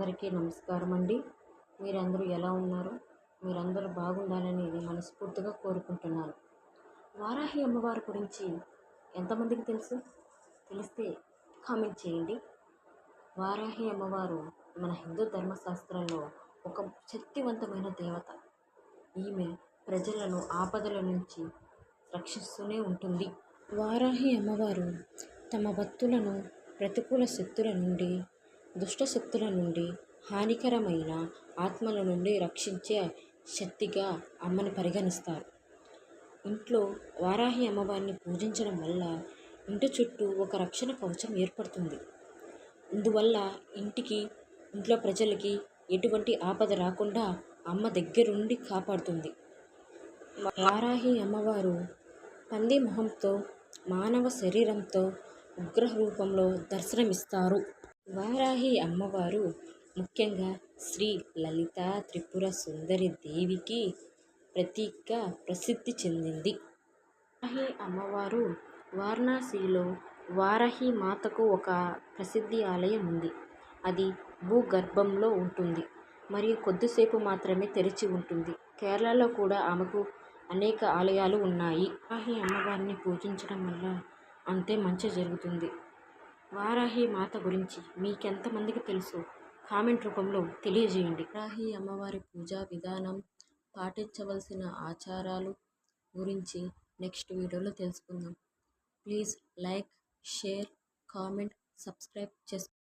అందరికీ నమస్కారం అండి మీరందరూ ఎలా ఉన్నారు? మీరందరూ బాగుండాలని మనస్ఫూర్తిగా కోరుకుంటున్నాను. వారాహి అమ్మవారి గురించి ఎంతమందికి తెలుసు? తెలిస్తే కామెంట్ చేయండి. వారాహి అమ్మవారు మన హిందూ ధర్మశాస్త్రంలో ఒక శక్తివంతమైన దేవత. ఈమె ప్రజలను ఆపదల నుంచి రక్షిస్తూనే ఉంటుంది. వారాహి అమ్మవారు తమ భక్తులను ప్రతికూల శక్తుల నుండి దుష్ట శక్తుల నుండి హానికరమైన ఆత్మల నుండి రక్షించే శక్తిగా అమ్మని పరిగణిస్తారు. ఇంట్లో వారాహి అమ్మవారిని పూజించడం వల్ల ఇంటి చుట్టూ ఒక రక్షణ కవచం ఏర్పడుతుంది. ఇందువల్ల ఇంటికి ఇంట్లో ప్రజలకి ఎటువంటి ఆపద రాకుండా అమ్మ దగ్గరుండి కాపాడుతుంది. వారాహి అమ్మవారు పంది మొహంతో మానవ శరీరంతో ఉగ్ర రూపంలో దర్శనమిస్తారు. వారాహి అమ్మవారు ముఖ్యంగా శ్రీ లలిత త్రిపుర సుందరి దేవికి ప్రతీకగా ప్రసిద్ధి చెందింది. వారాహి అమ్మవారు వారణాసిలో వారాహి మాతకు ఒక ప్రసిద్ధి ఆలయం ఉంది. అది భూగర్భంలో ఉంటుంది. మరియు కొద్దిసేపు మాత్రమే తెరిచి ఉంటుంది. కేరళలో కూడా ఆమెకు అనేక ఆలయాలు ఉన్నాయి. వారాహి అమ్మవారిని పూజించడం వల్ల అంతే మంచి జరుగుతుంది. వారాహి మాత గురించి మీకెంతమందికి తెలుసు? కామెంట్ రూపంలో తెలియజేయండి. వారాహి అమ్మవారి పూజా విధానం పాటించవలసిన ఆచారాలు గురించి నెక్స్ట్ వీడియోలో తెలుసుకుందాం. Please like share comment subscribe చేసుకో